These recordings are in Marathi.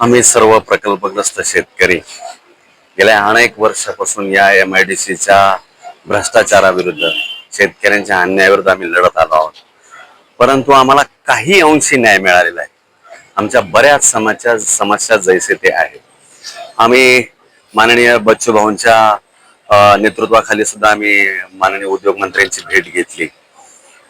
आम्ही सर्व प्रकल्पग्रस्त शेतकरी. गेल्या अनेक वर्षापासून या एम आय डी सीच्या भ्रष्टाचाराविरुद्ध शेतकऱ्यांच्या अन्यायाविरुद्ध आम्ही लढत आलो आहोत. परंतु आम्हाला काही अंशी न्याय मिळालेला आहे. आमच्या बऱ्याच समाजच्या समस्या जैसे ते आहेत. आम्ही माननीय बच्चू भाऊंच्या नेतृत्वाखाली सुद्धा आम्ही माननीय उद्योग मंत्र्यांची भेट घेतली.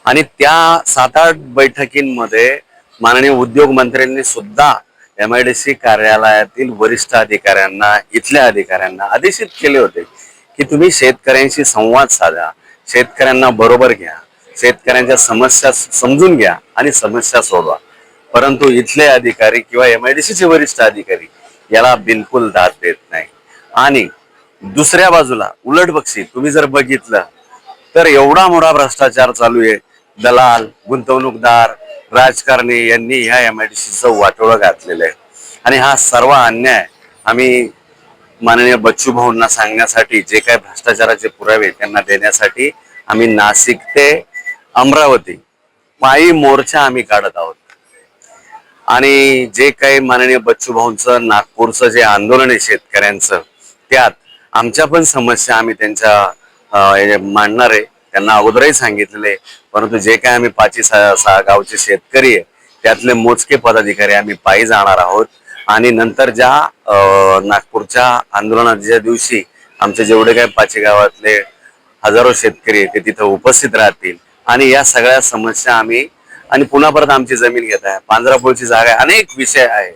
आणि त्या सात आठ बैठकींमध्ये माननीय उद्योग मंत्र्यांनी सुद्धा एम आय डी सी कार्यालयातील वरिष्ठ अधिकाऱ्यांना इथल्या अधिकाऱ्यांना आदेशित केले होते की तुम्ही शेतकऱ्यांशी संवाद साधा शेतकऱ्यांना बरोबर घ्या शेतकऱ्यांच्या समस्या समजून घ्या आणि समस्या सोडवा. परंतु इथले अधिकारी किंवा एम आय डी सीचे वरिष्ठ अधिकारी याला बिलकुल दाद देत नाही. आणि दुसऱ्या बाजूला उलट बक्षी तुम्ही जर बघितलं तर एवढा मोठा भ्रष्टाचार चालू आहे. दलाल गुंतवणूकदार राजकारणी यांनी ह्या एम आय डी सीचं वाटोळं घातलेलं आहे. आणि हा सर्व अन्याय आम्ही माननीय बच्चू भाऊंना सांगण्यासाठी जे काही भ्रष्टाचाराचे पुरावे त्यांना देण्यासाठी आम्ही नाशिक ते अमरावती पायी मोर्चा आम्ही काढत आहोत. आणि जे काही माननीय बच्चू भाऊंचं नागपूरचं जे आंदोलन आहे शेतकऱ्यांचं त्यात आमच्या पण समस्या आम्ही त्यांच्या मांडणार आहे. त्यांना अगोदरही सांगितलेले परंतु जे काय आम्ही पाची सहा सहा गावचे शेतकरी आहे त्यातले मोजके पदाधिकारी आम्ही पायी जाणार आहोत. आणि नंतर ज्या अं, नागपूरच्या आंदोलनाच्या दिवशी आमचे जेवढे काही पाची गावातले हजारो शेतकरी ते तिथं उपस्थित राहतील. आणि या सगळ्या समस्या आम्ही आणि पुन्हा परत आमची जमीन घेत आहे. पांजरापूरची जागा आहे अनेक विषय आहे.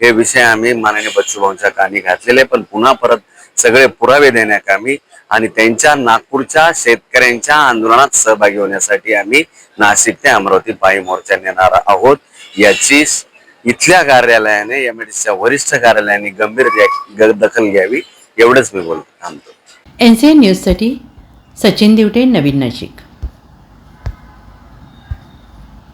हे विषय आम्ही माननीय बच्चूभाऊंच्या कानी घातलेले पण पुन्हा परत सगळे पुरावे देण्याकामी आणि त्यांच्या नागपूरच्या शेतकऱ्यांच्या आंदोलनात सहभागी होण्यासाठी आम्ही नाशिक ते अमरावती पायी मोर्चा नेणार आहोत. याची इथल्या कार्यालयाने एमएडीसीच्या वरिष्ठ कार्यालयाने गंभीर दखल घ्यावी एवढंच मी बोलतो. थांबतो. एन सी एन न्यूजसाठी सचिन दिवटे नवीन नाशिक.